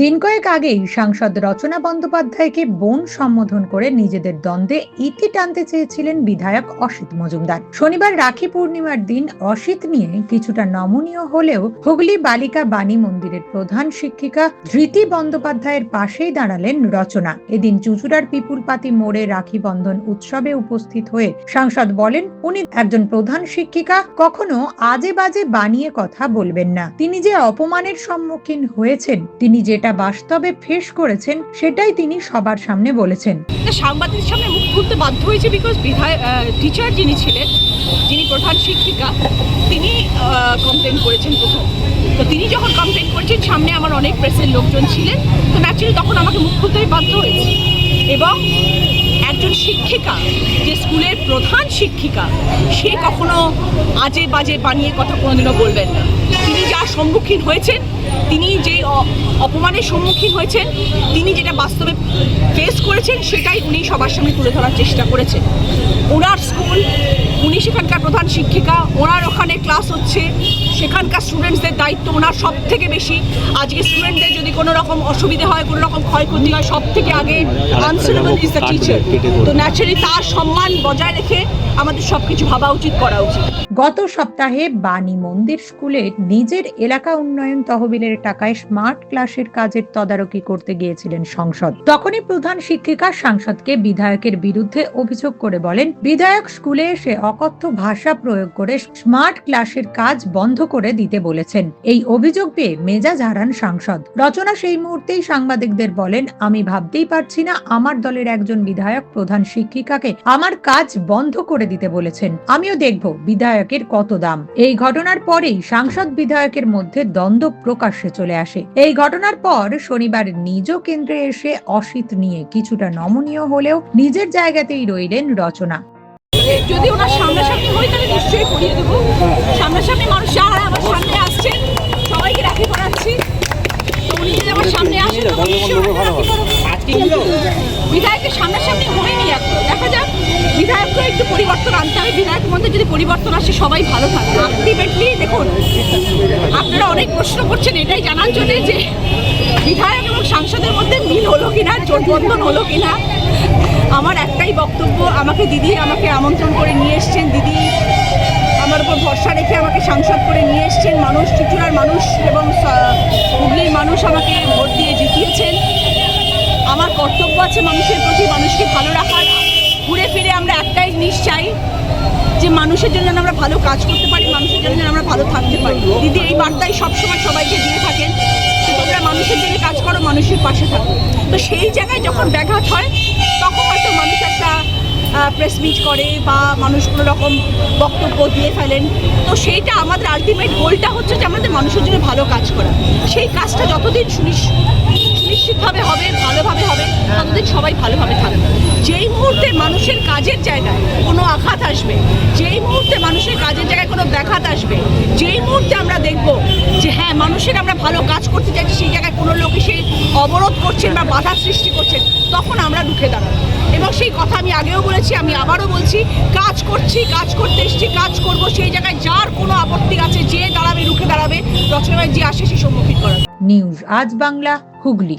দিন কয়েক আগেই সাংসদ রচনা বন্দ্যোপাধ্যায়কে বোন সম্বোধন করে নিজেদের দ্বন্দ্বে ইতি টানতে চেয়েছিলেন বিধায়ক অসিত মজুমদার। শনিবার রাখি পূর্ণিমার দিন অসিত নিয়ে কিছুটা নমনীয় হলেও হুগলি বালিকা বাণী মন্দিরের প্রধান শিক্ষিকা ধৃতি বন্দ্যোপাধ্যায়ের পাশেই দাঁড়ালেন রচনা। এদিন চুচুড়ার পিপুলপাতি মোড়ে রাখি বন্ধন উৎসবে উপস্থিত হয়ে সাংসদ বলেন, উনি একজন প্রধান শিক্ষিকা, কখনো আজে বাজে বানিয়ে কথা বলবেন না। তিনি যে অপমানের সম্মুখীন হয়েছেন, তিনি যেটা বাস্তবে ফেস করেছেন সেটাই তিনি সবার সামনে বলেছেন। না, সাংবাদিকের সামনে মুখ খুলতে বাধ্য হয়েছে বিকজ বিধায়ক টিচার যিনি ছিলেন যিনি প্রধান শিক্ষিকা তিনি কমপ্লেন করেছেন প্রথম। তো তিনি যখন কমপ্লেন করেছেন সামনে আমার অনেক প্রেসের লোকজন ছিলেন। তো ন্যাচুরালি তখন আমাকে মুখ খুলতেই বাধ্য হয়েছে। এবং একজন শিক্ষিকা যে স্কুলের প্রধান শিক্ষিকা সে কখনো আজে বাজে বানিয়ে কথা কোনোদিনও বলবেন না। তিনি যা সম্মুখীন হয়েছেন, তিনি যে অপমানের সম্মুখীন হয়েছেন, তিনি যেটা বাস্তবে ফেস করেছেন, সেটাই উনি সবার সামনে তুলে ধরার চেষ্টা করেছেন। ওনার স্কুল উনি সেখানকার প্রধান শিক্ষিকা, ওনার ওখানে ক্লাস হচ্ছে। সেখানকার স্টুডেন্টসদের দায়িত্ব ওনার সব থেকে বেশি। আজকে স্টুডেন্টদের যদি কোনো রকম অসুবিধে হয়, কোনো রকম ক্ষয়ক্ষতি হয় সব থেকে আগে আনসারেবল ইজ দ্য টিচার তো ন্যাচারালি তার সম্মান বজায় রেখে আমাদের সব কিছু ভাবা উচিত, করা উচিত। গত সপ্তাহে বাণী মন্দির স্কুলে নিজের এলাকা উন্নয়ন তহবিলের টাকায় স্মার্ট ক্লাসের কাজের তদারকি করতে গিয়েছিলেন সংসদ। তখনই প্রধান শিক্ষিকা সাংসদকে বিধায়কের বিরুদ্ধে অভিযোগ করে বলেন, বিধায়ক স্কুলে এসে অকথ্য ভাষা প্রয়োগ করে স্মার্ট ক্লাসের কাজ বন্ধ করে দিতে বলেছেন। এই অভিযোগ পেয়ে মেজাজ হারান সাংসদ। রচনা সেই মুহূর্তেই সাংবাদিকদের বলেন, আমি ভাবতেই পারছি না আমার দলের একজন বিধায়ক প্রধান শিক্ষিকাকে আমার কাজ বন্ধ করে দিতে বলেছেন। আমিও দেখব বিধায়কের কত দাম। এই ঘটনার পরেই সাংসদ বিধায়কের মধ্যে দ্বন্দ্ব প্রকাশ্যে চলে আসে। এই ঘটনার পর শনিবার নিজ কেন্দ্রে এসে অসিত নিয়ে কিছুটা নমনীয় হলেও নিজের জায়গাতেই রইলেন রচনা। যদি ওনার সামনাসামনি হয় তাহলে নিশ্চয়ই করিয়ে দেবো। সামনাসামনি মানুষ যারা আমার সামনে আসছেন সবাইকে রাখি পড়াচ্ছি। তো উনি যদি আমার সামনে আসেন তো নিশ্চয়ই। বিধায়কের সামনাসামনি হয়নি এখন। দেখা যাক বিধায়ককে একটু পরিবর্তন আনতে হবে। বিধায়ক মধ্যে যদি পরিবর্তন আসে সবাই ভালো থাকবে। আলটিমেটলি দেখুন আপনারা অনেক প্রশ্ন করছেন এটাই জানার জন্য যে বিধায়ক এবং সাংসদের মধ্যে মিল হলো কিনা জোটবন্ধন হলো কিনা। আমার একটাই বক্তব্য, আমাকে দিদি আমাকে আমন্ত্রণ করে নিয়ে এসছেন। দিদি আমার উপর ভরসা রেখে আমাকে সাংসদ করে নিয়ে এসছেন। মানুষ, চুচুড়ার মানুষ এবং হুগলির মানুষ আমাকে ভোট দিয়ে জিতিয়েছেন। আমার কর্তব্য আছে মানুষের প্রতি, মানুষকে ভালো রাখার। ঘুরে ফিরে আমরা একটাই জিনিস চাই, যে মানুষের জন্য আমরা ভালো কাজ করতে পারি, মানুষের জন্য আমরা ভালো থাকতে পারি। দিদি, এই বার্তাই সবসময় সবাইকে দিয়ে থাকেন তোমরা মানুষের জন্য কাজ করো, মানুষের পাশে থাকো। তো সেই জায়গায় যখন ব্যাঘাত হয় তখন হয়তো মানুষ একটা প্রেস মিট করে বা মানুষ কোনো রকম বক্তব্য দিয়ে ফেলেন। তো সেইটা আমাদের আলটিমেট গোলটা হচ্ছে যে আমাদের মানুষের জন্য ভালো কাজ করা। সেই কাজটা যতদিন সুনিশ্চিত সুনিশ্চিতভাবে হবে, ভালোভাবে হবে, ততদিন সবাই ভালোভাবে থাকবে। যেই মুহূর্তে মানুষের কাজের জায়গায় কোনো আঘাত আসবে, যেই মুহূর্তে মানুষের কাজের জায়গায় কোনো ব্যাঘাত আসবে, যেই মুহূর্তে আমরা দেখব যে হ্যাঁ মানুষের আমরা ভালো কাজ করতে চাইছি, সেই জায়গায় কোনো লোক এসে অবরোধ করছেন বা বাধা সৃষ্টি করছেন, তখন আমরা ঢুকে দাঁড়াবো। এবং সেই কথা আমি আগেও বলেছি, আমি আবারও বলছি, কাজ করছি, কাজ করতে এসছি, কাজ করব, সেই জায়গায় যার কোনো আপত্তি আছে, যে দাঁড়াবে, রুখে দাঁড়াবে রচনায় যে আসে সে সম্মুখীন করা নিউজ, আজ বাংলা, হুগলি।